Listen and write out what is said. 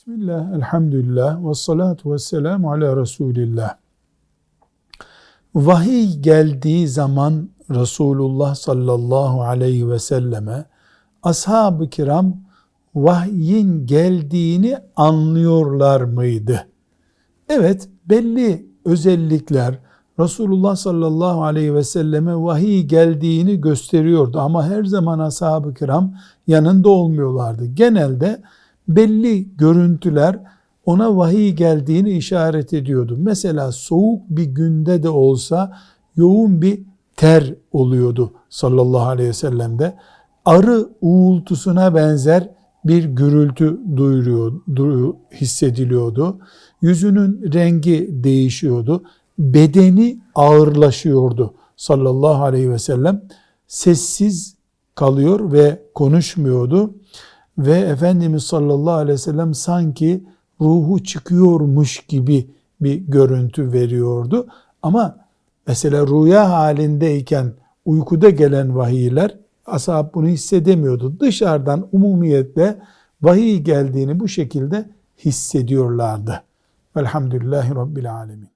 Bismillah, elhamdülillah, ve salatu ve selamu ala Resulillah. Vahiy geldiği zaman Resulullah sallallahu aleyhi ve selleme ashab-ı kiram vahyin geldiğini anlıyorlar mıydı? Evet, belli özellikler Resulullah sallallahu aleyhi ve selleme vahiy geldiğini gösteriyordu ama her zaman ashab-ı kiram yanında olmuyorlardı. Genelde belli görüntüler ona vahiy geldiğini işaret ediyordu. Mesela soğuk bir günde de olsa yoğun bir ter oluyordu sallallahu aleyhi ve sellem'de. Arı uğultusuna benzer bir gürültü duyuruyor, du- hissediliyordu. Yüzünün rengi değişiyordu. Bedeni ağırlaşıyordu sallallahu aleyhi ve sellem. Sessiz kalıyor ve konuşmuyordu ve Efendimiz sallallahu aleyhi ve sellem sanki ruhu çıkıyormuş gibi bir görüntü veriyordu. Ama mesela rüya halindeyken uykuda gelen vahiyler ashab bunu hissedemiyordu. Dışarıdan umumiyetle vahiy geldiğini bu şekilde hissediyorlardı. Velhamdülillahi Rabbil Alemin.